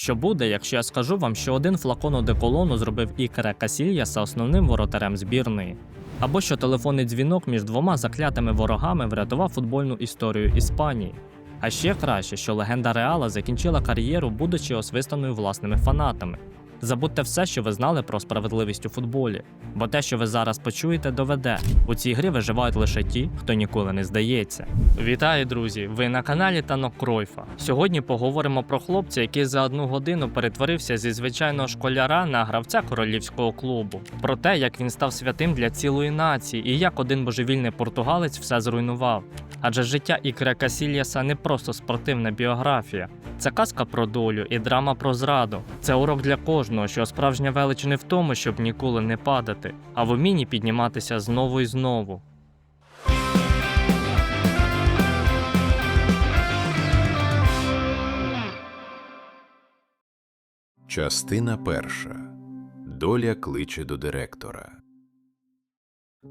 Що буде, якщо я скажу вам, що один флакон одеколону зробив Ікера Касільяса основним воротарем збірної? Або що телефонний дзвінок між двома заклятими ворогами врятував футбольну історію Іспанії? А ще краще, що легенда Реала закінчила кар'єру, будучи освистаною власними фанатами. Забудьте все, що ви знали про справедливість у футболі, бо те, що ви зараз почуєте, доведе. У цій грі виживають лише ті, хто ніколи не здається. Вітаю, друзі! Ви на каналі Танок Кройфа. Сьогодні поговоримо про хлопця, який за одну годину перетворився зі звичайного школяра на гравця королівського клубу. Про те, як він став святим для цілої нації і як один божевільний португалець все зруйнував. Адже життя Ікра Касільяса не просто спортивна біографія. Це казка про долю і драма про зраду. Це урок для кожного, що справжня велич не в тому, щоб ніколи не падати, а в умінні підніматися знову і знову. Частина перша. Доля кличе до директора.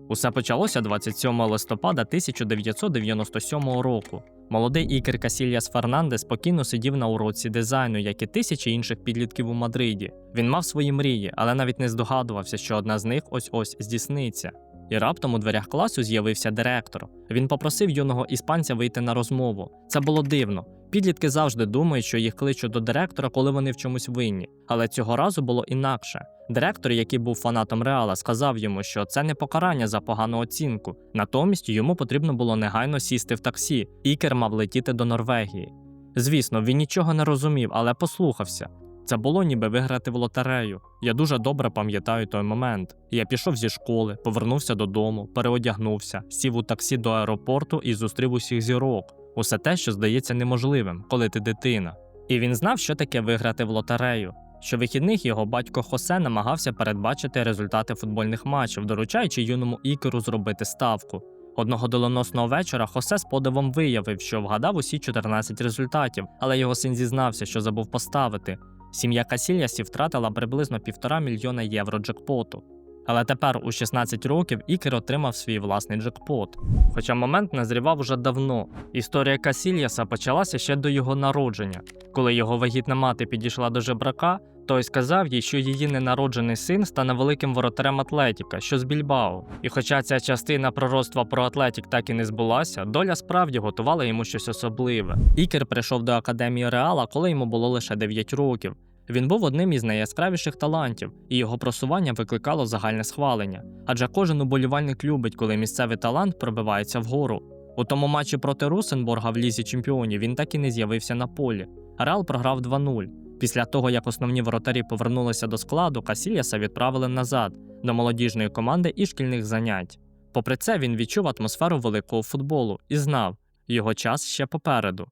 Усе почалося 27 листопада 1997 року. Молодий Ікер Касільяс Фернандес спокійно сидів на уроці дизайну, як і тисячі інших підлітків у Мадриді. Він мав свої мрії, але навіть не здогадувався, що одна з них ось ось здійсниться. І раптом у дверях класу з'явився директор. Він попросив юного іспанця вийти на розмову. Це було дивно. Підлітки завжди думають, що їх кличуть до директора, коли вони в чомусь винні. Але цього разу було інакше. Директор, який був фанатом Реала, сказав йому, що це не покарання за погану оцінку. Натомість йому потрібно було негайно сісти в таксі. Ікер мав летіти до Норвегії. Звісно, він нічого не розумів, але послухався. Це було ніби виграти в лотерею. Я дуже добре пам'ятаю той момент. Я пішов зі школи, повернувся додому, переодягнувся, сів у таксі до аеропорту і зустрів усіх зірок. Усе те, що здається неможливим, коли ти дитина. І він знав, що таке виграти в лотерею. Щовихідних його батько Хосе намагався передбачити результати футбольних матчів, доручаючи юному ікеру зробити ставку. Одного доленосного вечора Хосе з подивом виявив, що вгадав усі 14 результатів, але його син зізнався, що забув поставити. Сім'я Касільясів втратила приблизно півтора мільйона євро джекпоту. Але тепер у 16 років Ікер отримав свій власний джекпот. Хоча момент назрівав уже давно. Історія Касільяса почалася ще до його народження. Коли його вагітна мати підійшла до жебрака, той сказав їй, що її ненароджений син стане великим воротарем Атлетіка, що з Більбао. І хоча ця частина пророцтва про Атлетік так і не збулася, доля справді готувала йому щось особливе. Ікер прийшов до академії Реала, коли йому було лише 9 років. Він був одним із найяскравіших талантів, і його просування викликало загальне схвалення. Адже кожен уболівальник любить, коли місцевий талант пробивається вгору. У тому матчі проти Русенборга в лізі чемпіонів він так і не з'явився на полі. Реал програв 2-0. Після того, як основні воротарі повернулися до складу, Касільяса відправили назад до молодіжної команди і шкільних занять. Попри це, він відчув атмосферу великого футболу і знав, його час ще попереду.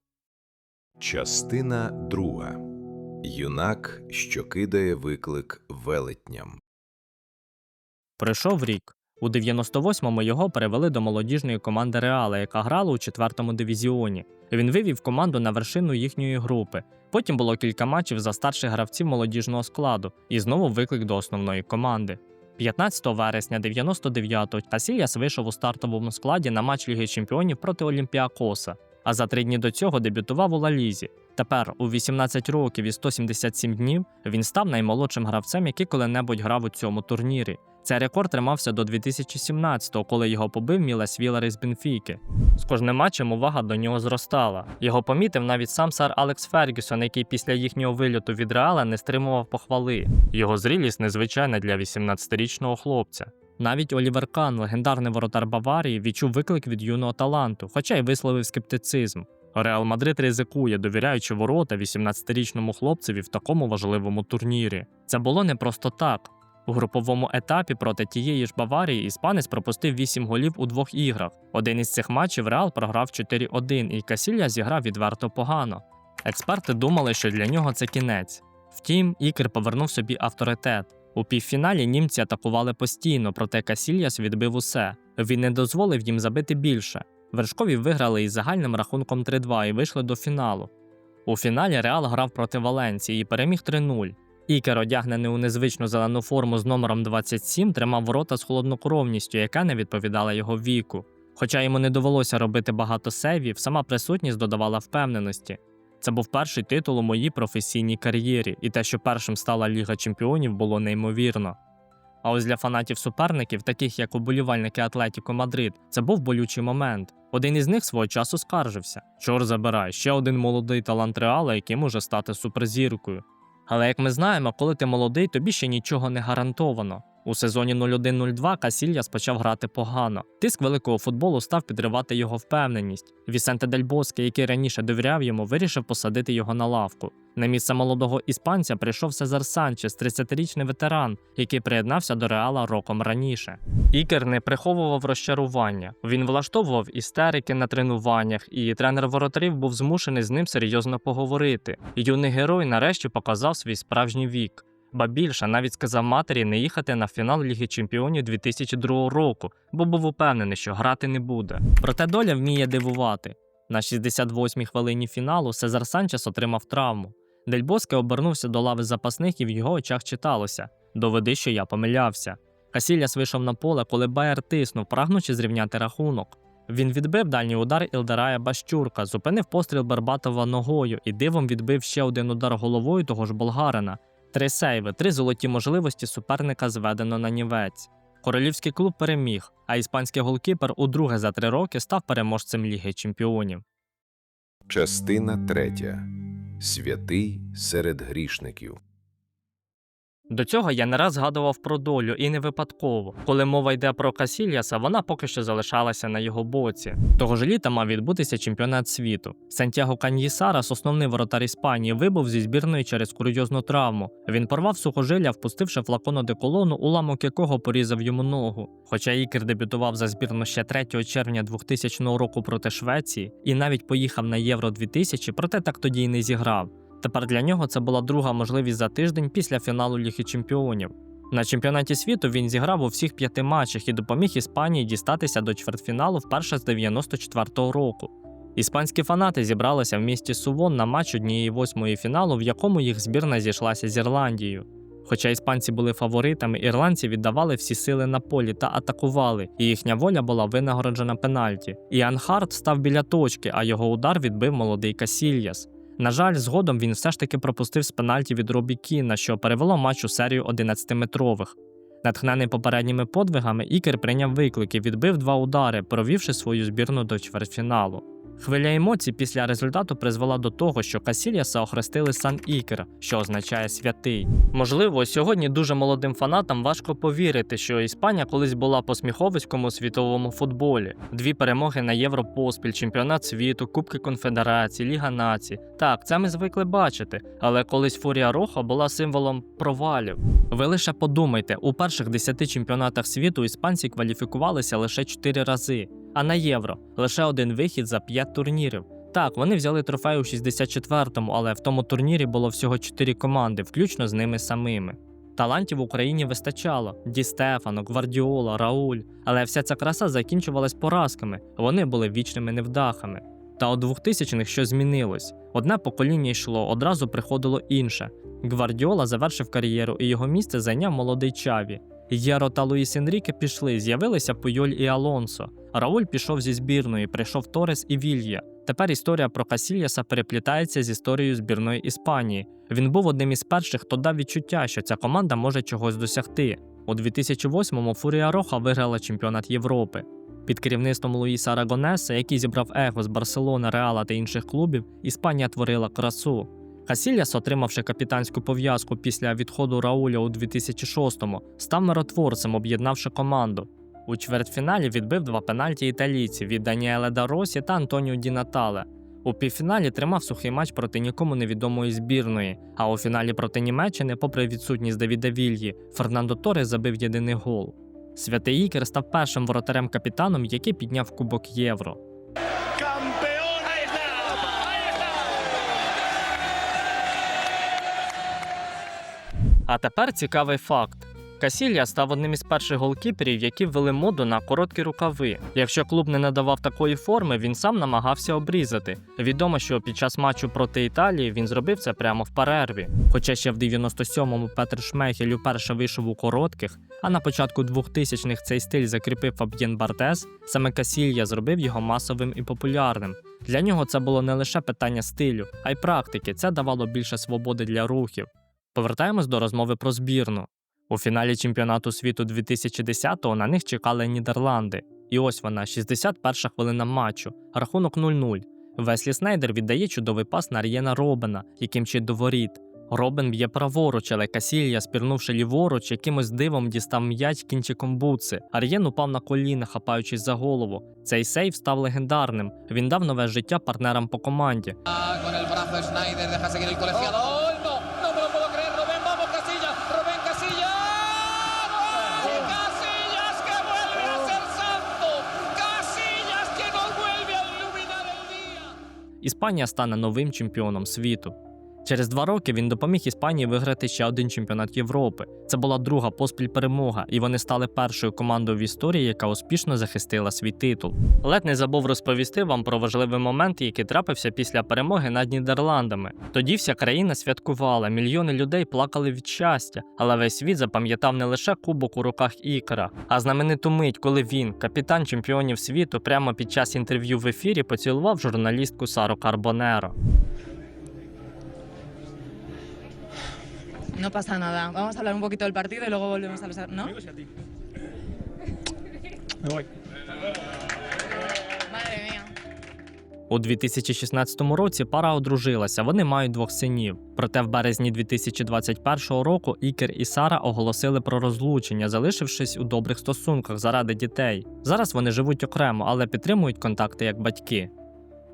Частина друга. Юнак, що кидає виклик велетням. Пройшов рік. У 98-му його перевели до молодіжної команди Реала, яка грала у четвертому дивізіоні. Він вивів команду на вершину їхньої групи. Потім було кілька матчів за старших гравців молодіжного складу і знову виклик до основної команди. 15 вересня 99-го Касільяс вийшов у стартовому складі на матч Ліги Чемпіонів проти Олімпіакоса, а за три дні до цього дебютував у Лалізі. Тепер, у 18 років і 177 днів, він став наймолодшим гравцем, який коли-небудь грав у цьому турнірі. Цей рекорд тримався до 2017-го, коли його побив Мілес Вілер із Бенфіки. З кожним матчем увага до нього зростала. Його помітив навіть сам сар Алекс Фергюсон, який після їхнього вильоту від Реала не стримував похвали. Його зрілість незвичайна для 18-річного хлопця. Навіть Олівер Кан, легендарний воротар Баварії, відчув виклик від юного таланту, хоча й висловив скептицизм. Реал Мадрид ризикує, довіряючи ворота 18-річному хлопцеві в такому важливому турнірі. Це було не просто так. У груповому етапі проти тієї ж Баварії іспанець пропустив 8 голів у двох іграх. Один із цих матчів Реал програв 4-1, і Касілья зіграв відверто погано. Експерти думали, що для нього це кінець. Втім, Ікер повернув собі авторитет. У півфіналі німці атакували постійно, проте Касільяс відбив усе. Він не дозволив їм забити більше. Вершкові виграли із загальним рахунком 3-2 і вийшли до фіналу. У фіналі Реал грав проти Валенції і переміг 3-0. Ікер, одягнений у незвичну зелену форму з номером 27, тримав ворота з холоднокровністю, яка не відповідала його віку. Хоча йому не довелося робити багато сейвів, сама присутність додавала впевненості. Це був перший титул у моїй професійній кар'єрі, і те, що першим стала Ліга Чемпіонів, було неймовірно. А ось для фанатів суперників, таких як уболівальники Атлетіко Мадрид, це був болючий момент. Один із них свого часу скаржився: Чор забирай, ще один молодий талант реала, який може стати суперзіркою. Але як ми знаємо, коли ти молодий, тобі ще нічого не гарантовано. У сезоні 01-02 Касільяс почав грати погано. Тиск великого футболу став підривати його впевненість. Вісенте Дель Боске, який раніше довіряв йому, вирішив посадити його на лавку. На місце молодого іспанця прийшов Сезар Санчес, 30-річний ветеран, який приєднався до Реала роком раніше. Ікер не приховував розчарування. Він влаштовував істерики на тренуваннях, і тренер воротарів був змушений з ним серйозно поговорити. Юний герой нарешті показав свій справжній вік. Ба більше навіть сказав матері не їхати на фінал Ліги Чемпіонів 2002 року, бо був упевнений, що грати не буде. Проте доля вміє дивувати. На 68-й хвилині фіналу Сезар Санчес отримав травму. Дель Боске обернувся до лави запасних і в його очах читалося: Доведи, що я помилявся. Касільяс вийшов на поле, коли Байер тиснув, прагнучи зрівняти рахунок. Він відбив дальній удар Ілдарая Бащурка, зупинив постріл Барбатова ногою і дивом відбив ще один удар головою того ж болгарина. Три сейви, три золоті можливості суперника зведено на нівець. Королівський клуб переміг, а іспанський голкіпер удруге за три роки став переможцем Ліги Чемпіонів. Частина третя. Святий серед грішників. До цього я не раз згадував про долю і не випадково. Коли мова йде про Касільяса, вона поки що залишалася на його боці. Того ж літа мав відбутися чемпіонат світу. Сантьяго Каньїсарас, основний воротар Іспанії, вибув зі збірної через курйозну травму. Він порвав сухожилля, впустивши флакон одеколону, уламок якого порізав йому ногу. Хоча Ікер дебютував за збірну ще 3 червня 2000 року проти Швеції і навіть поїхав на Євро 2000, проте так тоді й не зіграв. Тепер для нього це була друга можливість за тиждень після фіналу Ліги Чемпіонів. На чемпіонаті світу він зіграв у всіх п'яти матчах і допоміг Іспанії дістатися до чвертьфіналу вперше з 94-го року. Іспанські фанати зібралися в місті Сувон на матч однієї восьмої фіналу, в якому їх збірна зійшлася з Ірландією. Хоча іспанці були фаворитами, ірландці віддавали всі сили на полі та атакували, і їхня воля була винагороджена пенальті. Іан Харт став біля точки, а його удар відбив молодий Касільяс. На жаль, згодом він все ж таки пропустив з пенальті від Робі Кіна, що перевело матч у серію 11-метрових. Натхнений попередніми подвигами, Ікер прийняв виклик і відбив два удари, провівши свою збірну до чвертьфіналу. Хвиля емоцій після результату призвела до того, що Касільяса охрестили Сан Ікер, що означає святий. Можливо, сьогодні дуже молодим фанатам важко повірити, що Іспанія колись була посміховиськом у світовому футболі. Дві перемоги на Євро поспіль, чемпіонат світу, Кубки Конфедерації, Ліга націй. Так, це ми звикли бачити, але колись Фурія Роха була символом провалів. Ви лише подумайте, у перших 10 чемпіонатах світу іспанці кваліфікувалися лише 4 рази, а на євро лише один вихід за 5 турнірів. Так, вони взяли трофей у 64-му, але в тому турнірі було всього 4 команди, включно з ними самими. Талантів в Україні вистачало: Ді Стефано, Гвардіола, Рауль. Але вся ця краса закінчувалась поразками, вони були вічними невдахами. Та у 2000-х щось змінилось. Одне покоління йшло, одразу приходило інше. Гвардіола завершив кар'єру, і його місце зайняв молодий Чаві. Єро та Луїс Енріке пішли, з'явилися Пуйоль і Алонсо. Рауль пішов зі збірної, прийшов Торес і Вілья. Тепер історія про Касільяса переплітається з історією збірної Іспанії. Він був одним із перших, хто дав відчуття, що ця команда може чогось досягти. У 2008-му Фурія Роха виграла чемпіонат Європи. Під керівництвом Луїса Арагонеса, який зібрав его з Барселони, Реала та інших клубів, Іспанія творила красу. Касільяс, отримавши капітанську пов'язку після відходу Рауля у 2006-му, став миротворцем, об'єднавши команду. У чвертьфіналі відбив два пенальті італійців від Даніеле Даросі та Антоніо Ді Натале. У півфіналі тримав сухий матч проти нікому невідомої збірної, а у фіналі проти Німеччини, попри відсутність Давіда Вільї, Фернандо Торес забив єдиний гол. Святий Ікер став першим воротарем-капітаном, який підняв Кубок Євро. А тепер цікавий факт. Касілля став одним із перших голкіперів, які ввели моду на короткі рукави. Якщо клуб не надавав такої форми, він сам намагався обрізати. Відомо, що під час матчу проти Італії він зробив це прямо в перерві. Хоча ще в 97-му Петр Шмейхель уперше вийшов у коротких, а на початку 2000-х цей стиль закріпив Фаб'єн Бартес, саме Касілья зробив його масовим і популярним. Для нього це було не лише питання стилю, а й практики. Це давало більше свободи для рухів. Повертаємось до розмови про збірну. У фіналі чемпіонату світу 2010-го на них чекали Нідерланди. І ось вона, 61-ша хвилина матчу, рахунок 0-0. Веслі Снайдер віддає чудовий пас на Р'єна Робена, який мчить до воріт. Робен б'є праворуч, але Касілья, спірнувши ліворуч, якимось дивом дістав м'яч кінчиком буци. Ар'єн упав на коліна, хапаючись за голову. Цей сейв став легендарним. Він дав нове життя партнерам по команді. Іспанія стане новим чемпіоном світу. Через два роки він допоміг Іспанії виграти ще один чемпіонат Європи. Це була друга поспіль перемога, і вони стали першою командою в історії, яка успішно захистила свій титул. Ледь не забув розповісти вам про важливий момент, який трапився після перемоги над Нідерландами. Тоді вся країна святкувала, мільйони людей плакали від щастя, але весь світ запам'ятав не лише кубок у руках ікра, а знамениту мить, коли він, капітан чемпіонів світу, прямо під час інтерв'ю в ефірі поцілував журналістку Сару Карбонеро. No pasa nada. Vamos a hablar un poquito del partido y luego volvemos a besar, ¿no? Madre mía. У 2016 році пара одружилася, вони мають двох синів. Проте в березні 2021 року Ікер і Сара оголосили про розлучення, залишившись у добрих стосунках заради дітей. Зараз вони живуть окремо, але підтримують контакти як батьки.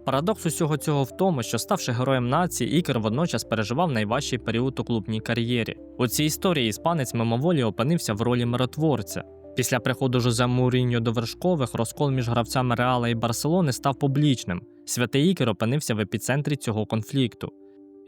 Парадокс усього цього в тому, що ставши героєм нації, Ікер водночас переживав найважчий період у клубній кар'єрі. У цій історії іспанець мимоволі опинився в ролі миротворця. Після приходу Жозе Муріньо до вершкових розкол між гравцями Реала і Барселони став публічним. Святий Ікер опинився в епіцентрі цього конфлікту.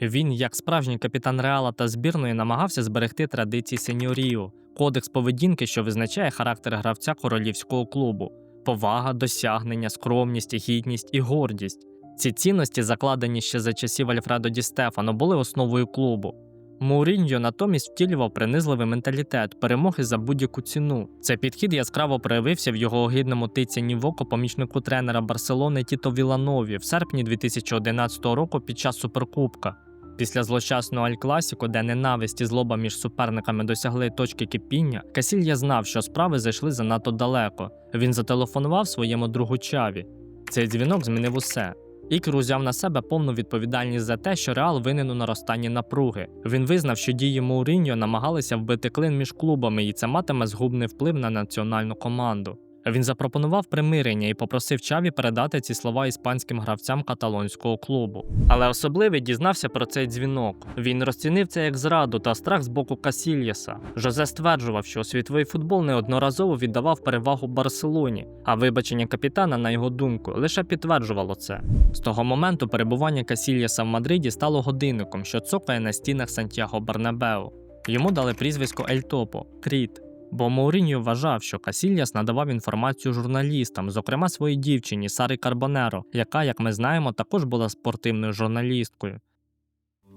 Він, як справжній капітан Реала та збірної, намагався зберегти традиції сеньоріо, кодекс поведінки, що визначає характер гравця королівського клубу: повага, досягнення, скромність, гідність і гордість. Ці цінності, закладені ще за часів Альфредо Ді Стефано, були основою клубу. Муріньо натомість втілював принизливий менталітет, перемоги за будь-яку ціну. Цей підхід яскраво проявився в його огидному тицянні в око помічнику тренера Барселони Тіто Віланові в серпні 2011 року під час суперкубка. Після злощасного Аль-Класіко, де ненависть і злоба між суперниками досягли точки кипіння, Касілья знав, що справи зайшли занадто далеко. Він зателефонував своєму другу Чаві. Цей дзвінок змінив усе. Ікер узяв на себе повну відповідальність за те, що Реал винен у наростанні напруги. Він визнав, що дії Мауріньо намагалися вбити клин між клубами, і це матиме згубний вплив на національну команду. Він запропонував примирення і попросив Чаві передати ці слова іспанським гравцям каталонського клубу. Але особливий дізнався про цей дзвінок. Він розцінив це як зраду та страх з боку Касільєса. Жозе стверджував, що світовий футбол неодноразово віддавав перевагу Барселоні, а вибачення капітана, на його думку, лише підтверджувало це. З того моменту перебування Касільєса в Мадриді стало годинником, що цокає на стінах Сантьяго Бернабеу. Йому дали прізвисько Ель Топо Кріт. Бо Мауріньо вважав, що Касільяс надавав інформацію журналістам, зокрема своїй дівчині Сарі Карбонеро, яка, як ми знаємо, також була спортивною журналісткою.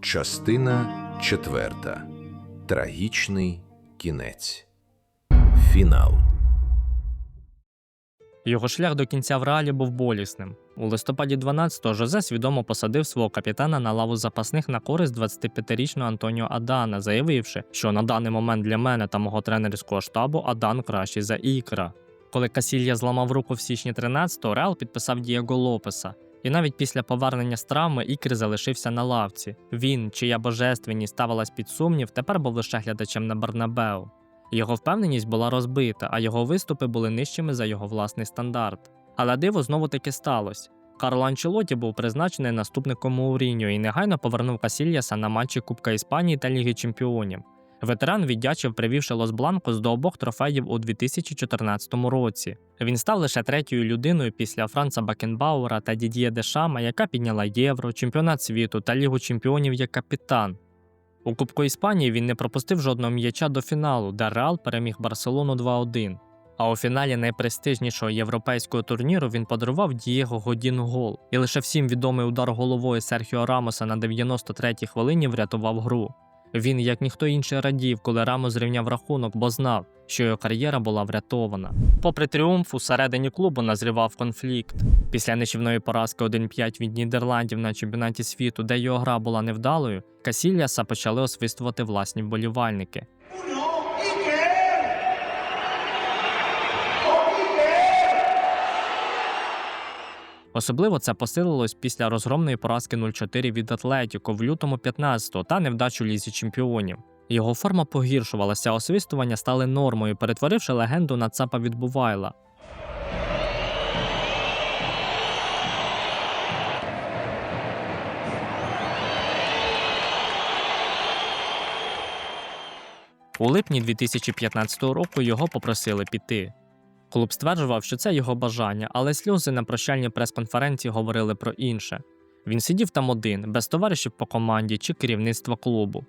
Частина четверта. Трагічний кінець. Фінал. Його шлях до кінця в реалі був болісним. У листопаді 12-го Жозе свідомо посадив свого капітана на лаву запасних на користь 25-річного Антоніо Адана, заявивши, що на даний момент для мене та мого тренерського штабу Адан кращий за Ікра. Коли Касілья зламав руку в січні 13-го, Реал підписав Дієго Лопеса. І навіть після повернення з травми Ікр залишився на лавці. Він, чия божественність ставилась під сумнів, тепер був лише глядачем на Бернабеу. Його впевненість була розбита, а його виступи були нижчими за його власний стандарт. Але диво знову таки сталося. Карло Анчелоті був призначений наступником Мауріньо і негайно повернув Касільяса на матчі Кубка Іспанії та Ліги Чемпіонів. Ветеран віддячив, привівши Лос Бланкос до обох трофеїв у 2014 році. Він став лише третьою людиною після Франца Бакенбауера та Дід'є Дешама, яка підняла Євро, чемпіонат світу та Лігу чемпіонів як капітан. У Кубку Іспанії він не пропустив жодного м'яча до фіналу, де Реал переміг Барселону 2-1. А у фіналі найпрестижнішого європейського турніру він подарував Дієго Годін гол, і лише всім відомий удар головою Серхіо Рамоса на 93-й хвилині врятував гру. Він, як ніхто інший, радів, коли Рамос зрівняв рахунок, бо знав, що його кар'єра була врятована. Попри тріумф, усередині клубу назрівав конфлікт. Після нищівної поразки 1-5 від Нідерландів на чемпіонаті світу, де його гра була невдалою, Касільяса почали освистувати власні вболівальники. Особливо це посилилось після розгромної поразки 0-4 від Атлетіко в лютому 15-го та невдач у лізі чемпіонів. Його форма погіршувалася, а освистування стали нормою, перетворивши легенду на цапа від Бувайла. У липні 2015 року його попросили піти. Клуб стверджував, що це його бажання, але сльози на прощальній прес-конференції говорили про інше. Він сидів там один, без товаришів по команді чи керівництва клубу.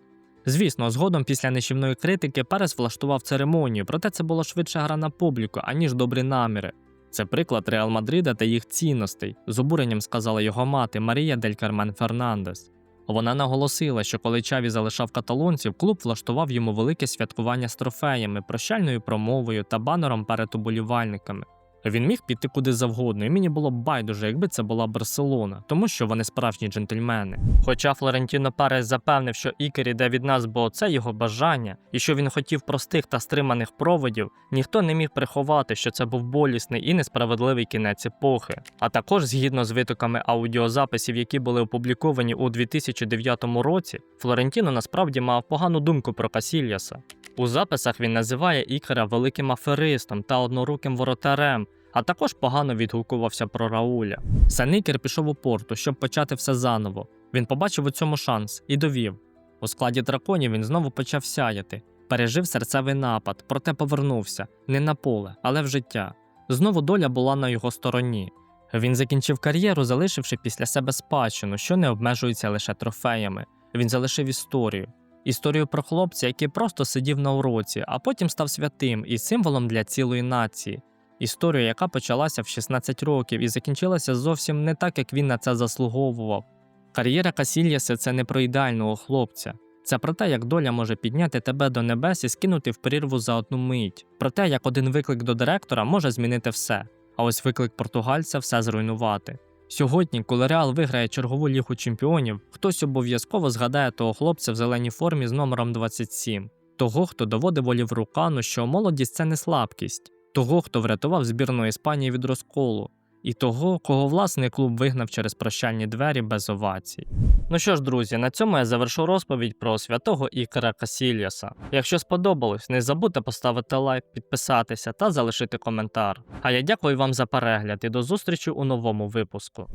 Звісно, згодом після нищівної критики Перес влаштував церемонію, проте це було швидше гра на публіку, аніж добрі наміри. Це приклад Реал Мадрида та їх цінностей, з обуренням сказала його мати Марія Дель Кармен Фернандес. Вона наголосила, що коли Чаві залишав каталонців, клуб влаштував йому велике святкування з трофеями, прощальною промовою та банером перед уболівальниками. Він міг піти куди завгодно, і мені було б байдуже, якби це була Барселона, тому що вони справжні джентльмени. Хоча Флорентіно Перес запевнив, що Ікер іде від нас, бо це його бажання, і що він хотів простих та стриманих проводів, ніхто не міг приховати, що це був болісний і несправедливий кінець епохи. А також, згідно з витоками аудіозаписів, які були опубліковані у 2009 році, Флорентіно насправді мав погану думку про Касільяса. У записах він називає Ікера великим аферистом та одноруким воротарем, а також погано відгукувався про Рауля. Санікер пішов у порту, щоб почати все заново. Він побачив у цьому шанс і довів. У складі драконів він знову почав сяяти, пережив серцевий напад, проте повернувся не на поле, але в життя. Знову доля була на його стороні. Він закінчив кар'єру, залишивши після себе спадщину, що не обмежується лише трофеями. Він залишив історію. Історію про хлопця, який просто сидів на уроці, а потім став святим і символом для цілої нації. Історію, яка почалася в 16 років і закінчилася зовсім не так, як він на це заслуговував. Кар'єра Касільяса це не про ідеального хлопця. Це про те, як доля може підняти тебе до небес і скинути в прірву за одну мить, про те, як один виклик до директора може змінити все, а ось виклик португальця все зруйнувати. Сьогодні, коли Реал виграє чергову лігу чемпіонів, хтось обов'язково згадає того хлопця в зеленій формі з номером 27, того, хто доводив Олівру Кану, що молодість це не слабкість, того, хто врятував збірну Іспанії від розколу, і того, кого власний клуб вигнав через прощальні двері без овацій. Ну що ж, друзі, на цьому я завершу розповідь про святого Ікара Касільяса. Якщо сподобалось, не забудьте поставити лайк, підписатися та залишити коментар. А я дякую вам за перегляд і до зустрічі у новому випуску.